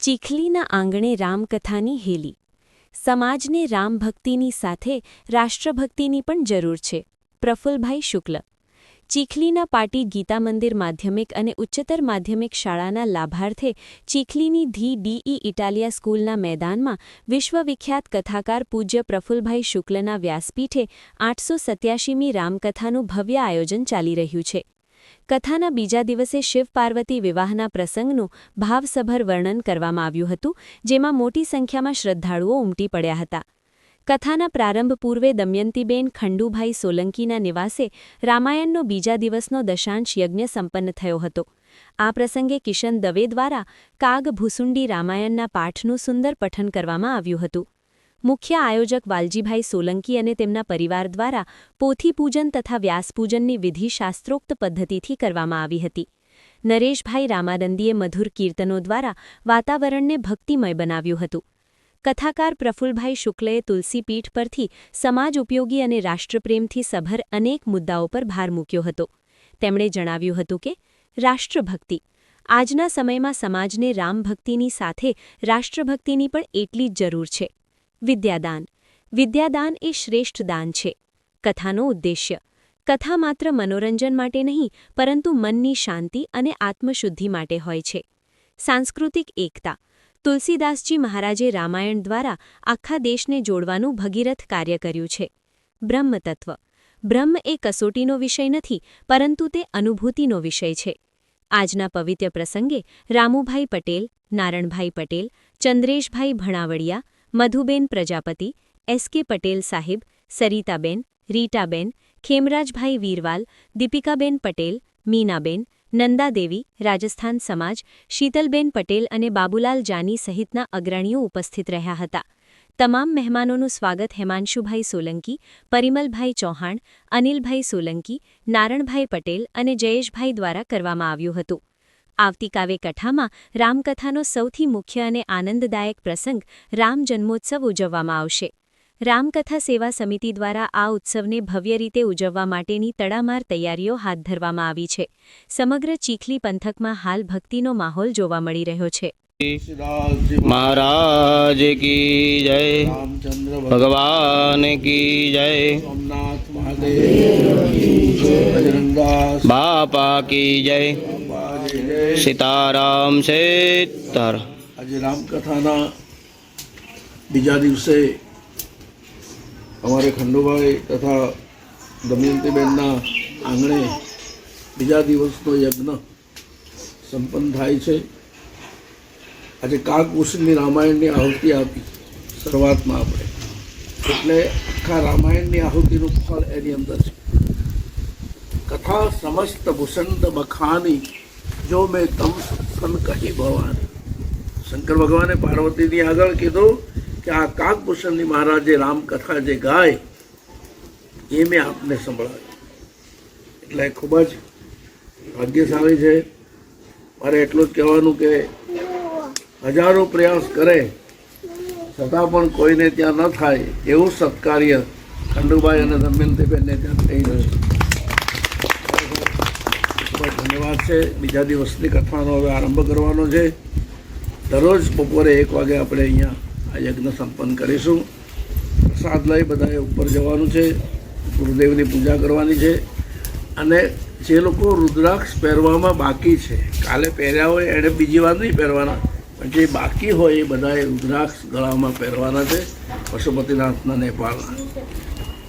ચીખલીના આંગણે રામકથાની હેલી. સમાજને રામભક્તિની સાથે રાષ્ટ્રભક્તિની પણ જરૂર છે. પ્રફુલભાઈ શુક્લ. ચીખલીના પાટી ગીતા મંદિર માધ્યમિક અને ઉચ્ચતર માધ્યમિક શાળાના લાભાર્થે ચીખલીની ધી ડીઈ ઇટાલિયા સ્કૂલના મેદાનમાં વિશ્વવિખ્યાત કથાકાર પૂજ્ય પ્રફુલભાઈ શુક્લના વ્યાસપીઠે આઠસો સત્યાશીમી રામકથાનું ભવ્ય આયોજન ચાલી રહ્યું છે. કથાના બીજા દિવસે શિવ પાર્વતી વિવાહના પ્રસંગનું ભાવસભર વર્ણન કરવામાં આવ્યું હતું, જેમાં મોટી સંખ્યામાં શ્રદ્ધાળુઓ ઉમટી પડ્યા હતા. કથાના પ્રારંભ પૂર્વે દમયંતીબેન ખંડુભાઈ સોલંકીના નિવાસે રામાયણનો બીજા દિવસનો દશાંશ યજ્ઞ સંપન્ન થયો હતો. આ પ્રસંગે કિશન દવે દ્વારા કાગ ભૂસુંડી રામાયણના પાઠનું સુંદર પઠન કરવામાં આવ્યું હતું. મુખ્ય આયોજક વાલજીભાઈ સોલંકી અને તેમના પરિવાર દ્વારા પોથી પૂજન તથા વ્યાસપૂજનની વિધિ શાસ્ત્રોક્ત પદ્ધતિથી કરવામાં આવી હતી. નરેશભાઈ રામાનંદીએ મધુર કીર્તનો દ્વારા વાતાવરણને ભક્તિમય બનાવ્યું હતું. કથાકાર પ્રફુલભાઈ શુક્લએ તુલસીપીઠ પરથી સમાજ ઉપયોગી અને રાષ્ટ્રપ્રેમથી સભર અનેક મુદ્દાઓ પર ભાર મૂક્યો હતો. તેમણે જણાવ્યું હતું કે, રાષ્ટ્રભક્તિ. આજના સમયમાં સમાજને રામભક્તિની સાથે રાષ્ટ્રભક્તિની પણ એટલી જ જરૂર છે. વિદ્યાદાન. વિદ્યાદાન એ શ્રેષ્ઠ દાન છે. કથાનો ઉદ્દેશ્ય. કથા માત્ર મનોરંજન માટે નહીં, પરંતુ મનની શાંતિ અને આત્મશુદ્ધિ માટે હોય છે. સાંસ્કૃતિક એકતા. તુલસીદાસજી મહારાજે રામાયણ દ્વારા આખા દેશને જોડવાનું ભગીરથ કાર્ય કર્યું છે. બ્રહ્મતત્વ. બ્રહ્મ એ કસોટીનો વિષય નથી, પરંતુ તે અનુભૂતિનો વિષય છે. આજના પવિત્ર પ્રસંગે રામુભાઈ પટેલ, નારણભાઈ પટેલ, ચંદ્રેશભાઈ ભણાવડિયા મધુબેન પ્રજાપતિ, એસ કે પટેલ સાહેબ, સરિતાબેન, રીટાબેન, ખેમરાજભાઈ વીરવાલ, દીપિકાબેન પટેલ, મીનાબેન, નંદાદેવી, રાજસ્થાન સમાજ, શીતલબેન પટેલ અને બાબુલાલ જાની સહિતના અગ્રણીઓ ઉપસ્થિત રહ્યા હતા. તમામ મહેમાનોનું સ્વાગત હેમાંશુભાઈ સોલંકી, પરિમલભાઈ ચૌહાણ, અનિલભાઈ સોલંકી, નારણભાઈ પટેલ અને જયેશભાઈ દ્વારા કરવામાં આવ્યું હતું. આવતીકાલે કથામાં રામકથાનો સૌથી મુખ્ય અને આનંદદાયક પ્રસંગ રામ જન્મોત્સવ ઉજવવામાં આવશે. રામકથા સેવા સમિતિ દ્વારા આ ઉત્સવને ભવ્ય રીતે ઉજવવા માટેની તડામાર તૈયારીઓ હાથ ધરવામાં આવી છે. સમગ્ર ચીખલી પંથકમાં હાલ ભક્તિનો માહોલ જોવા મળી રહ્યો છે. महाराज की जय रामचंद्र भगवान की जय सोमनाथ महादेव बजरंगदास बापा की जय બાપા જય જય. સીતારામ સીતાર આજે રામકથાના બીજા દિવસે અમારે ખંડુભાઈ તથા દમયંતીબેનના આંગણે બીજા દિવસનો યજ્ઞ સંપન્ન થાય છે આજે કાકભૂષણની રામાયણની આહુતિ આપી. શરૂઆતમાં આપણે. એટલે આખા રામાયણની આહુતિનું ફળ એની અંદર છે. કથા સમસ્ત ભૂષંત બખાની, જો મેં તમ સન કહી ભવાન. શંકર ભગવાને પાર્વતીની આગળ કીધું કે આ કાકભૂષણની મહારાજે રામકથા જે ગાય, એ મેં આપને સંભળાવી. એટલે ખૂબ જ ભાગ્યશાળી છે. મારે એટલું જ કહેવાનું કે હજારો પ્રયાસ કરે, છતાં પણ કોઈને ત્યાં ન થાય એવું સત્કાર્ય ખંડુભાઈ અને દમયંતીબેનને ત્યાં થઈ રહ્યું ધન્યવાદ છે. બીજા દિવસની કથાનો હવે આરંભ કરવાનો છે. દરરોજ બપોરે એક વાગે આપણે અહીંયા આ યજ્ઞ સંપન્ન કરીશું. પ્રસાદ લઈ બધાએ ઉપર જવાનું છે. ગુરુદેવની પૂજા કરવાની છે. અને જે લોકો રુદ્રાક્ષ પહેરવામાં બાકી છે, કાલે પહેર્યા હોય એણે બીજી વાર નહીં પહેરવાના. જે બાકી હોય એ બધાએ રુદ્રાક્ષ ગળામાં પહેરવાના છે પશુપતિનાથના નેપાળના.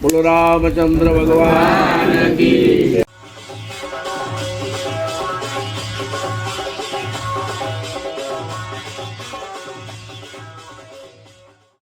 બોલો રામચંદ્ર ભગવાન